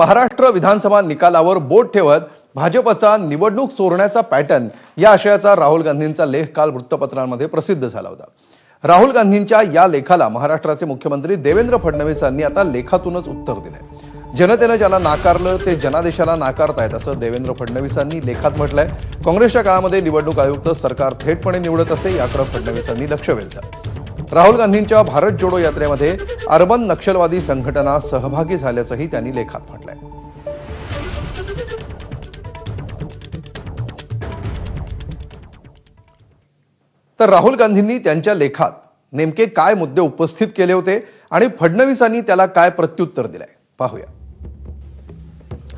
महाराष्ट्र विधानसभा निकालावर बोट ठेवत भाजपचा निवडणूक चोरण्याचा पॅटर्न या आशयाचा राहुल गांधींचा लेख काल वृत्तपत्रांमध्ये प्रसिद्ध झाला होता. राहुल गांधींच्या या लेखाला महाराष्ट्राचे मुख्यमंत्री देवेंद्र फडणवीस यांनी आता लेखातूनच उत्तर दिलंय. जनतेनं ज्याला नाकारलं ते जनादेशाला नाकारतायत असं देवेंद्र फडणवीसांनी लेखात म्हटलंय. काँग्रेसच्या काळामध्ये निवडणूक आयुक्त सरकार थेटपणे निवडत असे याकडे फडणवीसांनी लक्ष वेधलं. राहुल गांधींच्या भारत जोडो यात्रेमध्ये अर्बन नक्षलवादी संघटना सहभागी झाल्याचंही त्यांनी लेखात म्हटलं तर राहुल गांधींनी त्यांच्या लेखात नेमके काय मुद्दे उपस्थित केले होते आणि फडणवीसांनी त्याला काय प्रत्युत्तर दिलंय? पाहूया.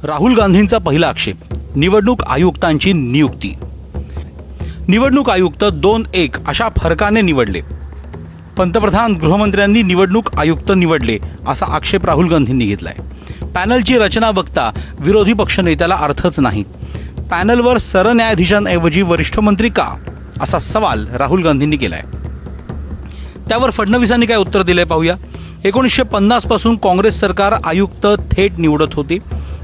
राहुल गांधींचा पहिला आक्षेप निवडणूक आयुक्तांची नियुक्ती. निवडणूक आयुक्त दोन एक अशा फरकाने निवडले. पंतप्रधान गृहमंत्र्यांनी निवडणूक आयुक्त निवडले असा आक्षेप राहुल गांधींनी घेतलाय. पॅनलची रचना बघता विरोधी पक्षनेत्याला अर्थच नाही. पॅनलवर सरन्यायाधीशांऐवजी वरिष्ठ मंत्री का? असा सवाल राहुल गांधींनी केला आहे त्यावर फडणवीसांनी काय उत्तर दिलंय पाहूया. एकोणीसशे पन्नासपासून काँग्रेस सरकार आयुक्त थेट निवडत होती.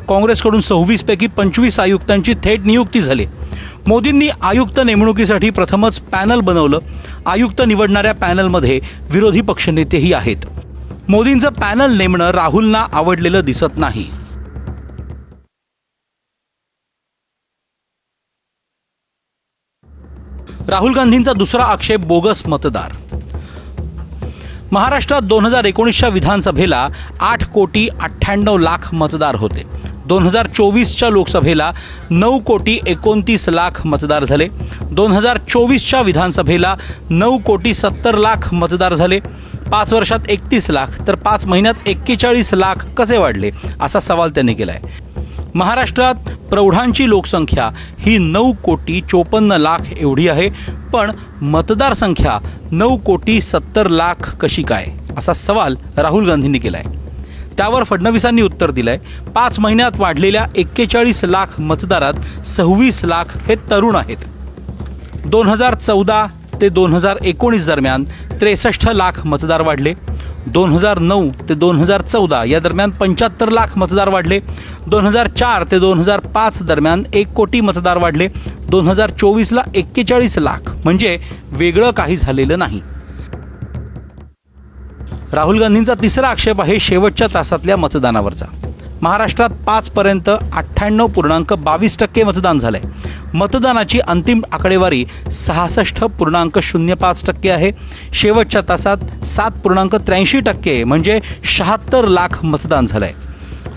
काँग्रेसकडून सव्वीस पैकी पंचवीस आयुक्तांची थेट नियुक्ती झाली. मोदींनी आयुक्त नेमणुकीसाठी प्रथमच पॅनल बनवलं. आयुक्त निवडणाऱ्या पॅनलमध्ये विरोधी पक्षनेतेही आहेत. मोदींचं पॅनल नेमणं राहुलना आवडलेलं दिसत नाही. राहुल गांधींचा दुसरा आक्षेप बोगस मतदार. महाराष्ट्रात दोन हजार एकोणीसच्या विधानसभेला आठ कोटी अठ्ठ्याण्णव लाख मतदार होते. दोन हजार चोवीसच्या लोकसभेला नऊ कोटी एकोणतीस लाख मतदार झाले. दोन हजार चोवीसच्या विधानसभेला नऊ कोटी सत्तर लाख मतदार झाले. पाच वर्षात एकतीस लाख तर पाच महिन्यात एक्केचाळीस लाख कसे वाढले? असा सवाल त्यांनी केला आहे महाराष्ट्रात प्रौढांची लोकसंख्या ही नऊ कोटी चोपन्न लाख एवढी आहे. पण मतदारसंख्या नऊ कोटी सत्तर लाख कशी काय? असा सवाल राहुल गांधींनी केलाय. त्यावर फडणवीसांनी उत्तर दिलंय. पाच महिन्यात वाढलेल्या एक्केचाळीस लाख मतदारात सव्वीस लाख हे तरुण आहेत. दोन हजार चौदा ते दोन हजार एकोणीस दरम्यान त्रेसष्ट लाख मतदार वाढले. दोन हजार नऊ ते दोन हजार चौदा या दरम्यान पंच्याहत्तर लाख मतदार वाढले. दोन हजार चार ते दोन हजार पाच दरम्यान एक कोटी मतदार वाढले. दोन हजार चोवीसला एक्केचाळीस लाख. म्हणजे वेगळं काही झालेलं नाही. राहुल गांधींचा तिसरा आक्षेप आहे शेवटच्या तासातल्या मतदानावरचा. महाराष्ट्रात पाचपर्यंत अठ्ठ्याण्णव पूर्णांक बावीस टक्के मतदान झालंय. मतदानाची अंतिम आकडेवारी सहासष्ट पूर्णांक शून्य पाच टक्के आहे. शेवटच्या तासात सात पूर्णांक त्र्याऐंशी टक्के म्हणजे शहात्तर लाख मतदान झालंय.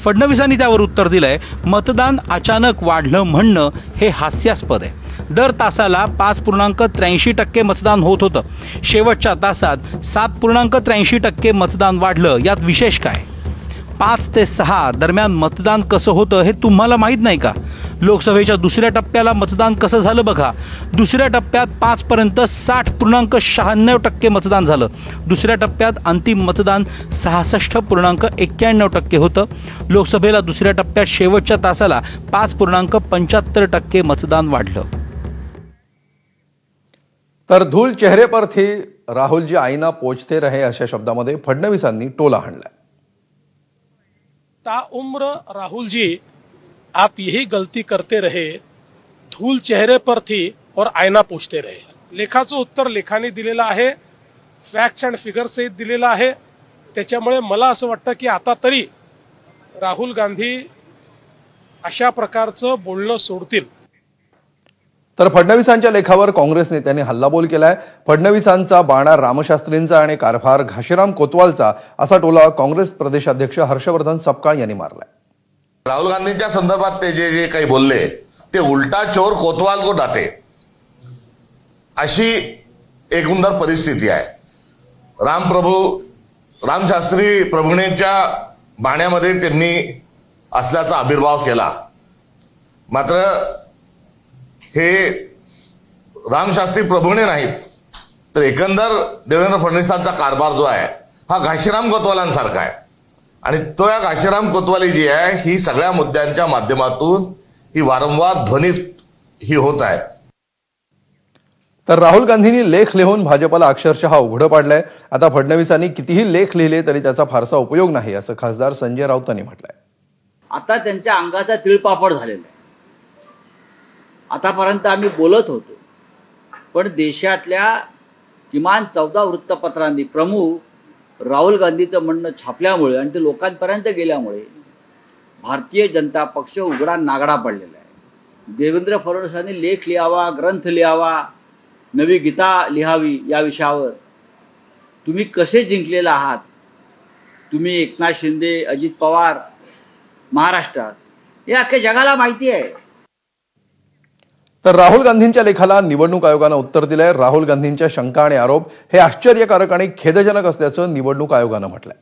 फडणवीसांनी त्यावर उत्तर दिलंय मतदान अचानक वाढलं म्हणणं हे हास्यास्पद आहे. दर तासाला पाच पूर्णांक त्र्याऐंशी टक्के मतदान होत होतं. शेवटच्या तासात सात पूर्णांक त्र्याऐंशी टक्के मतदान वाढलं. यात विशेष काय? पाच ते सहा दरम्यान मतदान कसं होतं हे तुम्हाला माहीत नाही का? लोकसभेच्या दुसऱ्या टप्प्याला मतदान कसं झालं बघा. दुसऱ्या टप्प्यात पाचपर्यंत साठ पूर्णांक शहाण्णव टक्के मतदान झालं. दुसऱ्या टप्प्यात अंतिम मतदान सहासष्ट पूर्णांक एक्क्याण्णव टक्के होतं. लोकसभेला दुसऱ्या टप्प्यात शेवटच्या तासाला पाच पूर्णांक पंच्याहत्तर टक्के मतदान वाढलं. तर धूल चेहरे पर थी राहुलजी आईना पोचते रहे अशा शब्दामध्ये फडणवीसांनी टोला हाणलाय. ताउम्र राहुल जी आप यही गलती करते रहे धूल चेहरे पर थी और आयना पोचते रहे। लेखाचं उत्तर लेखाने दिलेलं आहे फॅक्ट्स अँड फिगर सहित दिलेलं आहे. त्याच्यामुळे मला असं वाटतं की आता तरी राहुल गांधी अशा प्रकारचं बोलणं सोडतील. तर फडणवीसांच्या लेखावर काँग्रेस नेत्यांनी हल्लाबोल केलाय. फडणवीसांचा बाणा रामशास्त्रींचा आणि कारभार घाशीराम कोतवालचा असा टोला काँग्रेस प्रदेशाध्यक्ष हर्षवर्धन सपकाळ यांनी मारलाय. राहुल गांधींच्या संदर्भात ते जे जे काही बोलले ते उलटा चोर कोतवाल को दाते अशी एकंदर परिस्थिती आहे. रामप्रभू रामशास्त्री प्रभूणेच्या बाण्यामध्ये त्यांनी असल्याचा आविर्भाव केला. मात्र हे रामशास्त्री प्रभूणे नाहीत. तर एकंदर देवेंद्र फडणवीसांचा कारभार जो आहे हा घाशीराम कोतवालांसारखा आहे. आणि तो या घाशीराम कोतवाली जी आहे ही सगळ्या मुद्द्यांच्या माध्यमातून ही वारंवार ध्वनित ही होत आहे. तर राहुल गांधींनी लेख लिहून भाजपला अक्षरशः उघडं पाडलंय. आता फडणवीसांनी कितीही लेख लिहिले तरी त्याचा फारसा उपयोग नाही असं खासदार संजय राऊतांनी म्हटलंय. आता त्यांच्या अंगाचा तिळपापड झालेला आहे. आतापर्यंत आम्ही बोलत होतो. पण देशातल्या किमान चौदा वृत्तपत्रांनी प्रमुख राहुल गांधीचं म्हणणं छापल्यामुळे आणि ते लोकांपर्यंत गेल्यामुळे भारतीय जनता पक्ष उघडा नागडा पडलेला आहे. देवेंद्र फडणवीसांनी लेख लिहावा ग्रंथ लिहावा नवी गीता लिहावी या विषयावर. तुम्ही कसे जिंकलेले आहात? तुम्ही एकनाथ शिंदे अजित पवार महाराष्ट्रात हे अख्ख्या जगाला माहिती आहे. तर राहुल गांधींच्या लेखाला निवडणूक आयोगानं उत्तर दिलंय. राहुल गांधींच्या शंका आणि आरोप हे आश्चर्यकारक आणि खेदजनक असल्याचं निवडणूक आयोगानं म्हटलंय.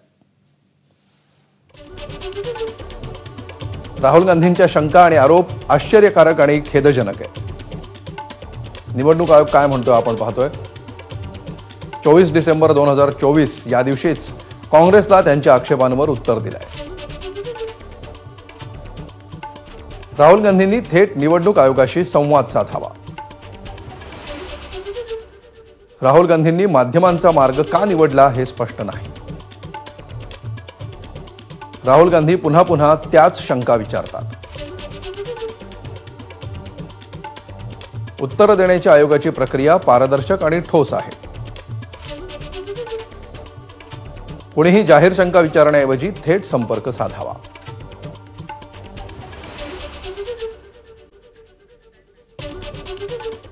राहुल गांधींच्या शंका आणि आरोप आश्चर्यकारक आणि खेदजनक आहे निवडणूक आयोग काय म्हणतोय आपण पाहतोय. चोवीस डिसेंबर दोन हजार चोवीस या दिवशीच काँग्रेसला त्यांच्या आक्षेपांवर उत्तर दिलंय. राहुल गांधींनी थेट निवडणूक आयोगाशी संवाद साधावा. राहुल गांधींनी माध्यमांचा मार्ग का निवडला हे स्पष्ट नाही. राहुल गांधी पुन्हा पुन्हा त्याच शंका विचारतात. उत्तर देण्याची आयोगाची प्रक्रिया पारदर्शक आणि ठोस आहे. कुणीही जाहीर शंका विचारण्याऐवजी थेट संपर्क साधावा.